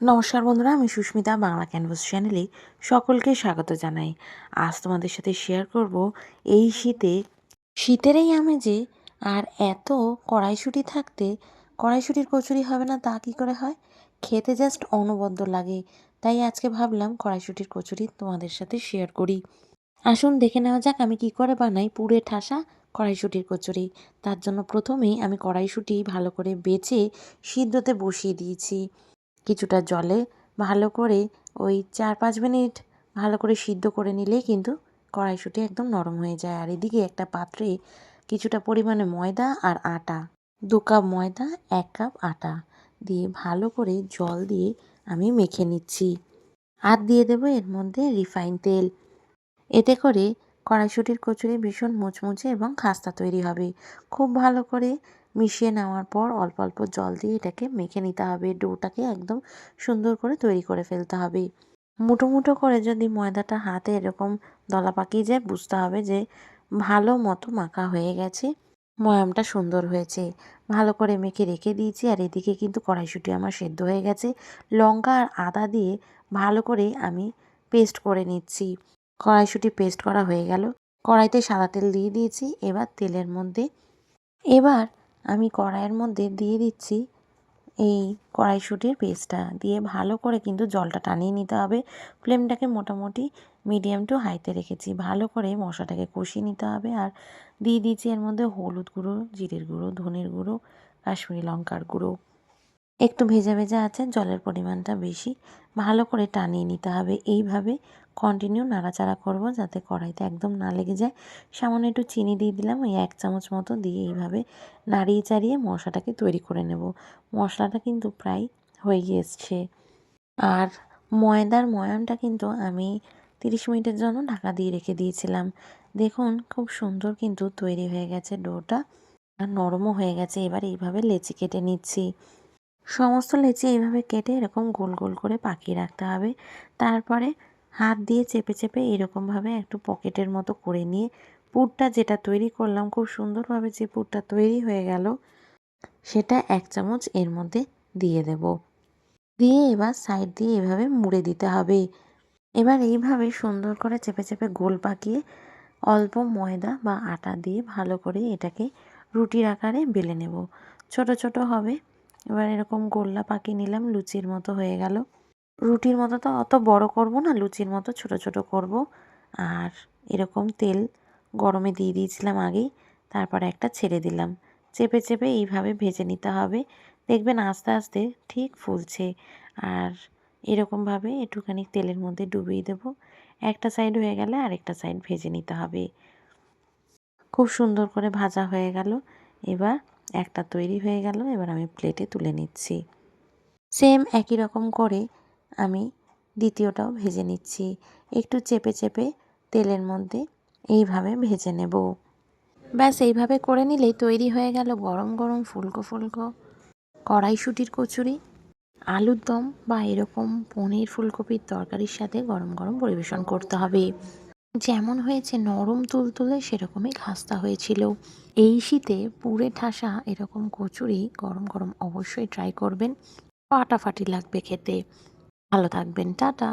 নমস্কার বন্ধুরা, আমি সুস্মিতা বাংলা ক্যানভাস চ্যানেলে সকলকে স্বাগত জানাই। আজ তোমাদের সাথে শেয়ার করব এই শীতে শীতের এই আমেজে আর এত কড়াইশুঁটি থাকতে কড়াইশুঁটির কচুরি হবে না তা কী করে হয়? খেতে জাস্ট অনবদ্য লাগে, তাই আজকে ভাবলাম কড়াইশুঁটির কচুরি তোমাদের সাথে শেয়ার করি। আসুন দেখে নেওয়া যাক আমি কি করে বানাই পুরে ঠাসা কড়াইশুঁটির কচুরি। তার জন্য প্রথমেই আমি কড়াইশুঁটি ভালো করে বেছে সিদ্ধতে বসিয়ে দিয়েছি। কিছুটা জলে ভালো করে ওই চার পাঁচ মিনিট ভালো করে সিদ্ধ করে নিলেই কিন্তু কড়াইশুঁটি একদম নরম হয়ে যায়। আর এদিকে একটা পাত্রে কিছুটা পরিমাণে ময়দা আর আটা, দু কাপ ময়দা, এক কাপ আটা দিয়ে ভালো করে জল দিয়ে আমি মেখে নিচ্ছি। আর দিয়ে দেবো এর মধ্যে রিফাইন তেল। এতে করে কড়াইশুঁটির কচুরি ভীষণ মুচমুচে এবং খাস্তা তৈরি হবে। খুব ভালো করে মিশিয়ে নেওয়ার পর অল্প অল্প জল দিয়ে এটাকে মেখে নিতে হবে। ডোটাকে একদম সুন্দর করে তৈরি করে ফেলতে হবে। মুটো মুটো করে যদি ময়দাটা হাতে এরকম দলা পাকিয়ে যায়, বুঝতে হবে যে ভালো মতো মাখা হয়ে গেছে। ময়ামটা সুন্দর হয়েছে। ভালো করে মেখে রেখে দিয়েছি আর এদিকে কিন্তু কড়াইশুঁটি আমার সেদ্ধ হয়ে গেছে। লঙ্কা আর আদা দিয়ে ভালো করে আমি পেস্ট করে নিচ্ছি। কড়াইশুঁটি পেস্ট করা হয়ে গেল। কড়াইতে সাদা তেল দিয়ে দিয়েছি। এবার তেলের মধ্যে এবার আমি কড়াইয়ের মধ্যে দিয়ে দিচ্ছি এই কড়াইশুটির পেস্টটা। দিয়ে ভালো করে কিন্তু জলটা টানিয়ে নিতে হবে। ফ্লেমটাকে মোটামুটি মিডিয়াম টু হাইতে রেখেছি। ভালো করে মশলাটাকে কষিয়ে নিতে হবে। আর দিয়ে দিচ্ছি এর মধ্যে হলুদ গুঁড়ো, জিরের গুঁড়ো, ধনের গুঁড়ো, কাশ্মীরি লঙ্কার গুঁড়ো। একটু ভেজা ভেজা আছে, জলের পরিমাণটা বেশি। ভালো করে টানিয়ে নিতে হবে। এইভাবে কন্টিনিউ নাড়াচাড়া করব যাতে কড়াইতে একদম না লেগে যায়। সামান্য একটু চিনি দিয়ে দিলাম, ওই এক চামচ মতো দিয়ে এইভাবে নাড়িয়ে চাড়িয়ে মশলাটাকে তৈরি করে নেব। মশলাটা কিন্তু প্রায় হয়ে গিয়েছে। আর ময়দার ময়ানটা কিন্তু আমি তিরিশ মিনিটের জন্য ঢাকা দিয়ে রেখে দিয়েছিলাম। দেখুন, খুব সুন্দর কিন্তু তৈরি হয়ে গেছে ডোটা। আর নরমও হয়ে গেছে। এবার এইভাবে লেচি কেটে নিচ্ছি। সমস্ত লেচি এইভাবে কেটে এরকম গোল গোল করে পাকিয়ে রাখতে হবে। তারপরে হাত দিয়ে চেপে চেপে এরকমভাবে একটু পকেটের মতো করে নিয়ে পুরটা যেটা তৈরি করলাম, খুব সুন্দরভাবে যে পুরটা তৈরি হয়ে গেল, সেটা এক চামচ এর মধ্যে দিয়ে দেব। দিয়ে এবার সাইড দিয়ে এভাবে মুড়ে দিতে হবে। এবার এইভাবে সুন্দর করে চেপে চেপে গোল পাকিয়ে অল্প ময়দা বা আটা দিয়ে ভালো করে এটাকে রুটির আকারে বেলে নেব। ছোট ছোট হবে। এবার এরকম গোল্লা পাকিয়ে নিলাম, লুচির মতো হয়ে গেল। রুটির মতো তো অত বড় করব না, লুচির মতো ছোট ছোট করব। আর এরকম তেল গরমে দিয়ে দিয়েছিলাম আগেই, তারপর একটা ছেড়ে দিলাম। চেপে চেপে এইভাবে ভেজে নিতে হবে। দেখবেন আস্তে আস্তে ঠিক ফুলছে। আর এরকমভাবে একটুখানি তেলের মধ্যে ডুবিয়ে দেব। একটা সাইড হয়ে গেলে আরেকটা সাইড ভেজে নিতে হবে। খুব সুন্দর করে ভাজা হয়ে গেল। এবার একটা তৈরি হয়ে গেল, এবার আমি প্লেটে তুলে নিচ্ছি। সেম একই রকম করে আমি দ্বিতীয়টাও ভেজে নিচ্ছি। একটু চেপে চেপে তেলের মধ্যে এইভাবে ভেজে নেব। ব্যাস, এইভাবে করে নিলেই তৈরি হয়ে গেল গরম গরম ফুলকো ফুলকো কড়াইশুটির কচুরি। আলুর দম বা এরকম পনির ফুলকপির তরকারির সাথে গরম গরম পরিবেশন করতে হবে। যেমন হয়েছে নরম তুলতুলে সেরকমই খাস্তা হয়েছিল। এই শীতে পুরে ঠাসা এরকম কচুরি গরম গরম অবশ্যই ট্রাই করবেন। ফাটাফাটি লাগবে খেতে। ভালো থাকবেন, টাটা।